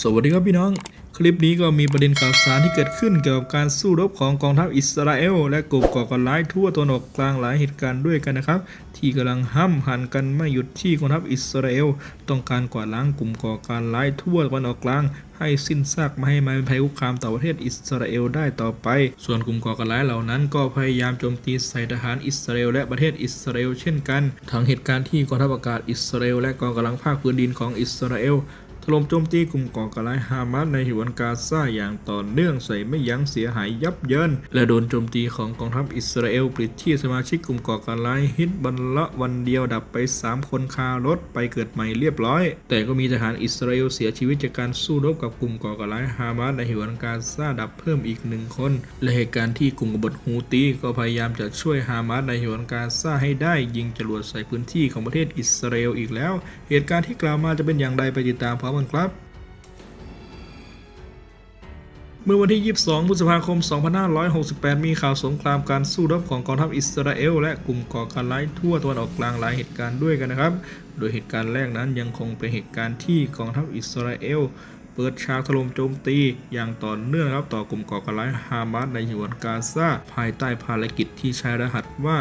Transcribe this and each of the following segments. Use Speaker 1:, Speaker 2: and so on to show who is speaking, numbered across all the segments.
Speaker 1: สวัสดีครับพี่น้อง คลิปนี้ก็มีประเด็นข่าวสารที่เกิดขึ้นเกี่ยวกับการสู้รบของกองทัพอิสราเอล และกลุ่มก่อการร้ายทั่วตะวันออกกลางหลายเหตุการณ์ด้วยกันนะครับ ที่กำลังห้ำหันกันไม่หยุดที่กองทัพอิสราเอล ต้องการกวาดล้างกลุ่มก่อการร้ายทั่วตะวันออกกลาง ให้สิ้นซากไม่ให้มาเป็นภัยคุกคามต่อประเทศอิสราเอลได้ต่อไป ส่วนกลุ่มก่อการร้ายเหล่านั้น ก็พยายามโจมตีใส่ทหารอิสราเอลและประเทศอิสราเอลเช่นกันทั้งเหตุการณ์ที่กองทัพอากาศอิสราเอลและกองกำลังภาคพื้นดินของอิสราเอล ถล่มโจมตีกลุ่มก่อการร้ายฮามาสในฉนวนกาซาอย่างต่อเนื่องใส่ไม่ยั้งเสียหายยับเยิน และโดนโจมตีของกองทัพอิสราเอลปลิดที่สมาชิกกลุ่มก่อการร้ายฮิตบันละวันเดียวดับไป 3 คนคารถไปเกิดใหม่เรียบร้อย แต่ก็มีทหารอิสราเอลเสียชีวิตจากการสู้รบกับกลุ่มก่อการร้ายฮามาสในฉนวนกาซาดับเพิ่มอีกหนึ่งคน และเหตุการณ์ที่กลุ่มกบฏฮูตีก็พยายามจะช่วยฮามาสในฉนวนกาซาให้ได้ยิงจรวดใส่พื้นที่ของประเทศอิสราเอลอีกแล้ว เหตุการณ์ที่กล่าวมาจะเป็นอย่างไรไปติดตามพร้อมกันครับ เมื่อวันที่ 22 พฤษภาคม 2568 มีข่าวสงครามการสู้รบของกองทัพอิสราเอลและกลุ่มก่อการร้ายทั่วตะวันออกกลางหลายเหตุการณ์ด้วยกันนะครับ โดยเหตุการณ์แรกนั้นยังคงเป็นเหตุการณ์ที่กองทัพอิสราเอล เปิดฉากถล่มโจมตี อย่างต่อเนื่องครับต่อกลุ่มก่อการร้ายฮามาสในฉนวนกาซาภายใต้ภารกิจที่ใช้รหัสว่า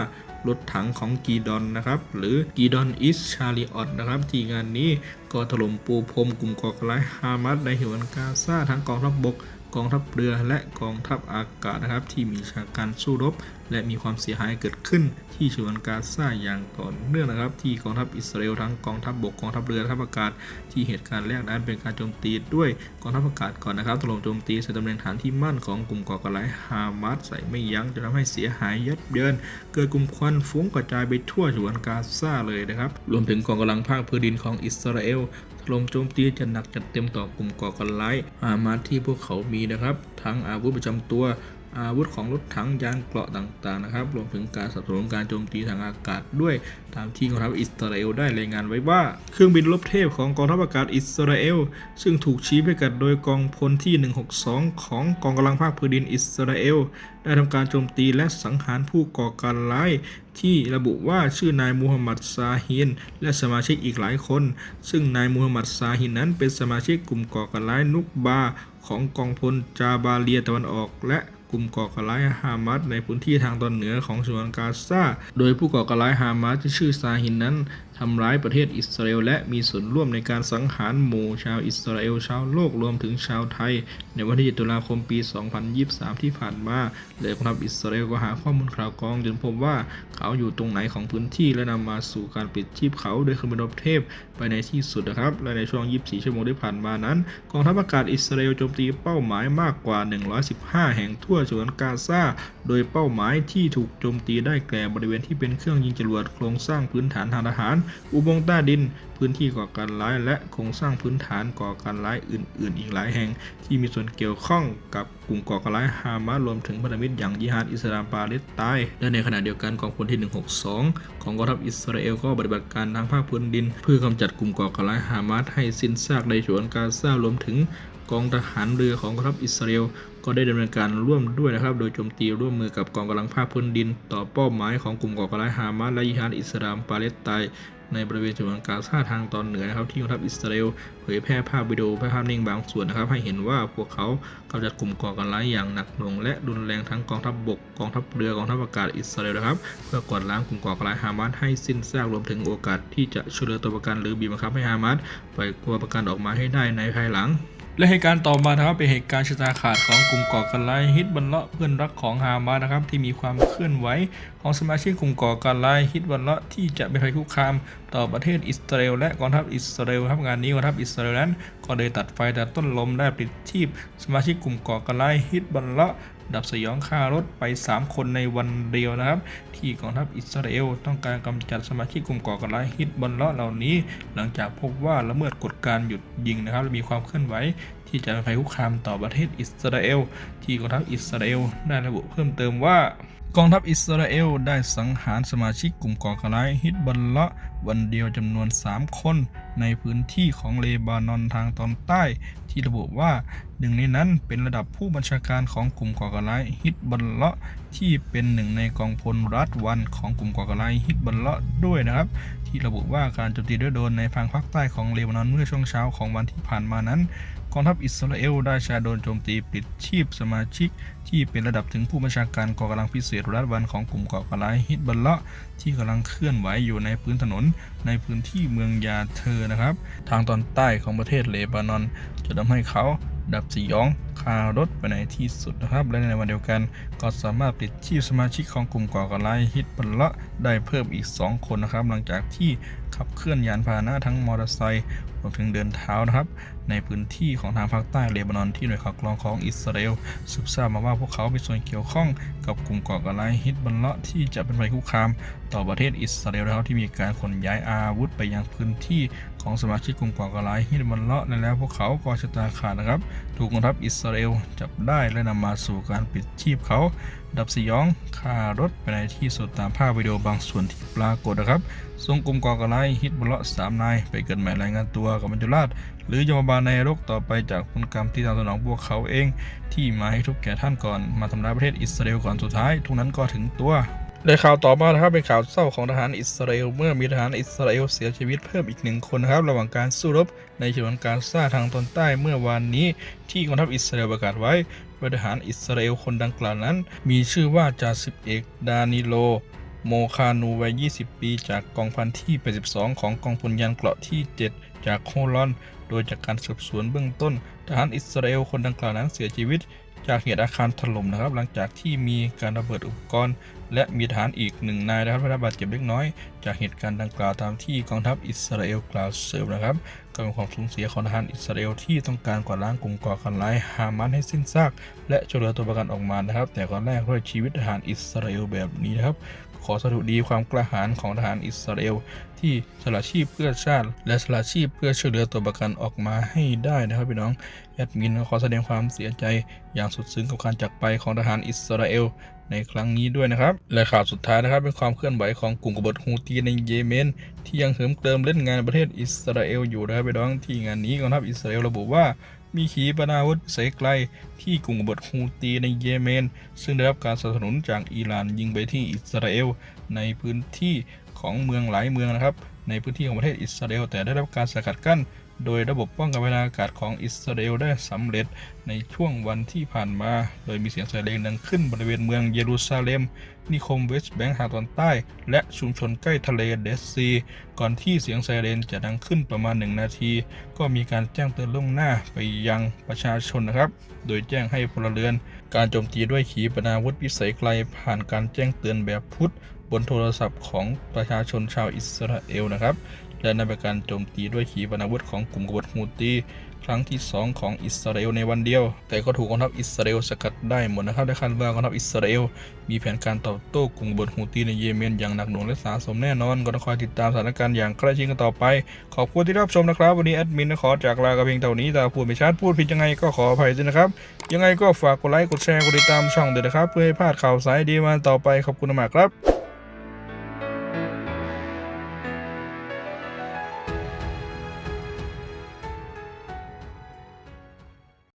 Speaker 1: รถถังของกีดอนนะครับ หรือกีดอนอิสชาริออตนะครับ ที่งานนี้ก็ถล่มปูพรมกลุ่มก่อการร้ายฮามาสในฉนวนกาซาทั้งกองทัพบบก กองทัพเรือและกองทัพอากาศนะครับ ที่มีฉากการสู้รบ และมีความเสียหายเกิดขึ้นที่ฉนวนกาซาอย่างต่อเนื่องนะครับ ที่กองทัพอิสราเอลทั้งกองทัพบบกกองทัพเรือทัพอากาศ ที่เหตุการณ์แรกนั้นเป็นการโจมตีด้วยกองทัพอากาศก่อนนะครับถล่มโจมตีใส่ตำแหน่งฐานที่มั่นของกลุ่มก่อการร้ายฮามาสใส่ไม่ยั้งจนทำให้เสียหายยับเยิน เกิดกลุ่มควันฟุ้งกระจายไปทั่วฉนวนกาซาเลยนะครับรวมถึงกองกำลังภาคพื้นดินของอิสราเอลถล่มโจมตีจัดหนักจัดเต็มต่อกลุ่มก่อการร้ายฮามาสที่พวกเขามีนะครับ ทั้งอาวุธประจำตัว อาวุธของรถถังยานเกราะต่างๆนะครับ รวมถึงการสนับสนุนการโจมตีทางอากาศด้วยตามที่กองทัพอิสราเอลได้รายงานไว้ว่า เครื่องบินรบเทพของกองทัพอากาศอิสราเอล ซึ่งถูกชี้พิกัดโดยกองพลที่ 162 ของกองกำลังภาคพื้นดินอิสราเอล ได้ทำการโจมตีและสังหารผู้ก่อการร้าย ที่ระบุว่าชื่อนายมูฮัมหมัดซาฮินและสมาชิกอีกหลายคน ซึ่งนายมูฮัมหมัดซาฮินนั้นเป็นสมาชิกกลุ่มก่อการร้ายนุกบาของกองพลจาบาเลียตะวันออกและ กลุ่มก่อการร้ายฮามาสในพื้นที่ทางตอนเหนือของฉนวนกาซา โดยผู้ก่อการร้ายฮามาสที่ชื่อซาฮินนั้นทำร้ายประเทศอิสราเอลและมีส่วนร่วมในการสังหารหมู่ชาวอิสราเอลชาวโลกรวมถึงชาวไทย ในวันที่7ตุลาคมปี 2023 ที่ผ่านมาเลยกองทัพอิสราเอลก็หาข้อมูลข่าวกรองจนพบว่าเขาอยู่ตรงไหนของพื้นที่และนำมาสู่การปิดชีพเขาโดยเครื่องบินรบเทพไปในที่สุดนะครับ และในช่วง 24 ชั่วโมงที่ผ่านมานั้น กองทัพอากาศอิสราเอลโจมตีเป้าหมายมากกว่า 115 แห่งทั่วฉวนกาซาโดยเป้าหมายที่ถูกโจมตีได้แก่บริเวณที่เป็นเครื่องยิงจรวดโครงสร้างพื้นฐานทางทหาร อุโมงค์ใต้ดิน พื้นที่ก่อการร้ายและโครงสร้างพื้นฐานก่อการร้ายอื่น ๆ อีกหลายแห่ง ที่มีส่วนเกี่ยวข้องกับกลุ่มก่อการร้ายฮามาสรวมถึงพันธมิตรอย่างยิฮาดอิสลามปาเลสไตน์และในขณะเดียวกันกองพลที่ 162 ของกองทัพอิสราเอลก็ปฏิบัติการทางภาคพื้นดิน เพื่อกำจัดกลุ่มก่อการร้ายฮามาสให้สิ้นซากในฉวนกาซารวมถึง กองทหารเรือของกองทัพอิสราเอลก็ได้ดำเนินการร่วมด้วยนะครับ โดยโจมตีร่วมมือกับกองกำลังภาคพื้นดิน ต่อเป้าหมายของกลุ่มก่อการร้ายฮามาสและยิฮาดอิสลามปาเลสไตน์ในบริเวณฉนวนกาซาทางตอนเหนือนะครับที่กองทัพอิสราเอลเผยแพร่ภาพวิดีโอภาพนิ่งบางส่วนนะครับ ให้เห็นว่าพวกเขากำจัดกลุ่มก่อการร้ายอย่างหนักหน่วงและรุนแรงทั้งกองทัพบบกกองทัพเรือกองทัพอากาศอิสราเอลนะครับ เพื่อกวาดล้างกลุ่มก่อการร้ายฮามาสให้สิ้นซากรวมถึงโอกาสที่จะช่วยเหลือตัวประกันหรือบีบบังคับให้ฮามาสปล่อยตัวประกันออกมาให้ได้ในภายหลัง และเหตุการณ์ต่อมานะครับเป็นเหตุการณ์ชะตาขาดของกลุ่มก่อการร้ายฮิตบัลเลาะเพื่อนรักของฮามาสนะครับที่มีความเคลื่อนไหวของสมาชิกกลุ่มก่อการร้ายฮิตบัลเลาะที่จะเป็นภัยคุกคาม ต่อประเทศอิสราเอลและกองทัพอิสราเอลครับงานนี้กองทัพอิสราเอลนั้น ก็เลยตัดไฟแต่ต้นลมได้ปลิดชีพ สมาชิกกลุ่มก่อการร้ายฮิตบัลเลาะดับสยองฆ่ารถไป 3 คนในวันเดียวนะครับ ที่กองทัพอิสราเอลต้องการกำจัดสมาชิกกลุ่มก่อการร้ายฮิตบัลเลาะเหล่านี้ หลังจากพบว่าละเมิดกฎการหยุดยิงนะครับมีความเคลื่อนไหวที่จะเป็นภัยคุกคามต่อประเทศอิสราเอล ที่กองทัพอิสราเอลได้ระบุเพิ่มเติมว่า กองทัพอิสราเอลได้สังหารสมาชิกกลุ่มก่อการร้ายฮิตบัลเละวันเดียวจำนวน 3 คนในพื้นที่ของเลบานอนทางตอนใต้ ที่ระบุว่าหนึ่งในนั้นเป็นระดับผู้บัญชาการของกลุ่มก่อการร้ายฮิตบัลเละที่เป็นหนึ่งในกองพลรัฐวันของกลุ่มก่อการร้ายฮิตบัลเละด้วยนะครับ ที่ระบุว่าการโจมตีด้วยโดรนในทางภาคใต้ของเลบานอนเมื่อช่วงเช้าของวันที่ผ่านมานั้น กองทัพอิสราเอลได้ชาโดนโจมตีปิดชีพสมาชิก ที่เป็นระดับถึงผู้บัญชาการกองกำลังพิเศษรัฐวันของกลุ่มก่อการร้ายฮิตบัลเละที่กำลังเคลื่อนไหวอยู่ในพื้นถนน ในพื้นที่เมืองยาเธอนะครับ ทางตอนใต้ของประเทศเลบานอนจะทำให้เขาดับสยองคารถไปในที่สุดนะครับ และในวันเดียวกันก็สามารถปิดชีพสมาชิกของกลุ่มก่อการร้ายฮิตบัลเละได้เพิ่มอีก 2 คนนะครับ หลังจากที่ขับเคลื่อนยานพาหนะทั้งมอเตอร์ไซค์ รวมถึงเดินเท้านะครับ ในพื้นที่ของทางภาคใต้เลบานอนที่หน่วยข่าวกรองของอิสราเอลสืบทราบมาว่าพวกเขามีส่วนเกี่ยวข้องกับกลุ่มก่อการร้ายฮิตบัลเลาะที่จะเป็นภัยคุกคาม ต่อประเทศอิสราเอลนะครับที่มีการขนย้ายอาวุธไปยังพื้นที่ของสมาชิกกลุ่มก่อการร้ายฮิตบัลเลาะและแล้วพวกเขาก็ชะตาขาดนะครับ ถูกกองทัพอิสราเอลจับได้และนำมาสู่การปิดชีพเขาดับสยองฆ่ารถไปในที่สุดตามภาพวิดีโอบางส่วนที่ปรากฏนะครับส่งกลุ่มก่อการร้ายฮิตบัลเลาะสามนายไปเกิดใหม่รายงานตัวกับมัจจุราช หรือยมบาลในนรกต่อไปจากผลกรรมที่ตามสนองพวกเขาเอง ที่มาให้ทุกแก่ท่านก่อนมาทำร้ายประเทศอิสราเอลก่อนสุดท้ายทุกนั้นก็ถึงตัวในข่าวต่อมานะครับเป็นข่าวเศร้าของทหารอิสราเอลเมื่อมีทหารอิสราเอลเสียชีวิตเพิ่มอีกหนึ่งคนนะครับระหว่างการสู้รบในฉนวนกาซาทางตอนใต้เมื่อวานนี้ ที่กองทัพอิสราเอลประกาศไว้โดยทหารอิสราเอลคนดังกล่าวนั้น มีชื่อว่าจ่าสิบเอกดานิโล โมคานูวัย 20 ปี จากกองพันที่ 82 ของกองพลยานเกราะที่ 7 จากโฮลอน โดยจากการสืบสวนเบื้องต้นทหารอิสราเอลคนดังกล่าวนั้นเสียชีวิต จากเหตุอาคารถล่มนะครับ หลังจากที่มีการระเบิดอุปกรณ์ และมีทหารอีกหนึ่งนายนะครับได้รับบาดเจ็บเล็กน้อย จากเหตุการณ์ดังกล่าวตามที่กองทัพอิสราเอลกล่าวเสริมนะครับก็เป็นความสูญเสียของทหารอิสราเอลที่ต้องการกวาดล้างกลุ่มก่อการร้ายฮามาสให้สิ้นซาก และช่วยเหลือตัวประกันออกมานะครับ แต่ก่อนแรกด้วยชีวิตทหารอิสราเอลแบบนี้นะครับ ขอสดุดีความกล้าหาญของทหารอิสราเอล ที่สละชีพเพื่อชาติ และสละชีพเพื่อช่วยเหลือตัวประกันออกมาให้ได้นะครับพี่น้องแอดมินขอแสดงความเสียใจอย่างสุดซึ้งกับการจากไปของทหารอิสราเอลในครั้งนี้ด้วยนะครับ และข่าวสุดท้ายนะครับ เป็นความเคลื่อนไหวของกลุ่มกบฏฮูตีในเยเมน ที่ยังเหิมเกริมเล่นงานประเทศอิสราเอลอยู่นะครับพี่น้องที่งานนี้กองทัพอิสราเอลระบุว่ามีขีปนาวุธเศษไกลที่กลุ่มกบฏฮูตีในเยเมน ซึ่งได้รับการสนับสนุนจากอิหร่านยิงไปที่อิสราเอลในพื้นที่ ของเมืองหลายเมืองนะครับ ในพื้นที่ของประเทศอิสราเอลแต่ได้รับการสกัดกั้น โดยระบบป้องกันเวลาอากาศของอิสราเอลได้สำเร็จในช่วงวันที่ผ่านมา โดยมีเสียงไซเรนดังขึ้นบริเวณเมืองเยรูซาเล็ม นิคมเวสต์แบงค์ทางตอนใต้ และชุมชนใกล้ทะเลเดดซี ก่อนที่เสียงไซเรนจะดังขึ้นประมาณ 1 นาที ก็มีการแจ้งเตือนล่วงหน้าไปยังประชาชนนะครับ โดยแจ้งให้พลเรือน การโจมตีด้วยขีปนาวุธพิสัยไกลผ่านการแจ้งเตือนแบบพุทธ บนโทรศัพท์ของประชาชนชาวอิสราเอลนะครับ และนั่นเป็นการโจมตีด้วยขีปนาวุธของกลุ่มกบฏฮูตีครั้งที่ 2 ของอิสราเอลในวันเดียว แต่ก็ถูกกองทัพอิสราเอลสกัดได้หมดนะครับได้คาดว่ากองทัพอิสราเอลมีแผนการตอบโต้กลุ่มกบฏฮูตีในเยเมนอย่างหนักหน่วงและสาสมแน่นอนก็ต้องคอยติดตามสถานการณ์อย่างใกล้ชิดกันต่อไป ขอบคุณที่รับชมนะครับ วันนี้แอดมินขอจากลากับเพียงเท่านี้ถ้าพูดไม่ชัดพูดผิดยังไงก็ขออภัยด้วยนะครับ ยังไงก็ฝากกดไลค์กดแชร์กดติดตามช่องด้วยนะครับ เพื่อให้พลาดข่าวสายดีมาต่อไปขอบคุณมากครับ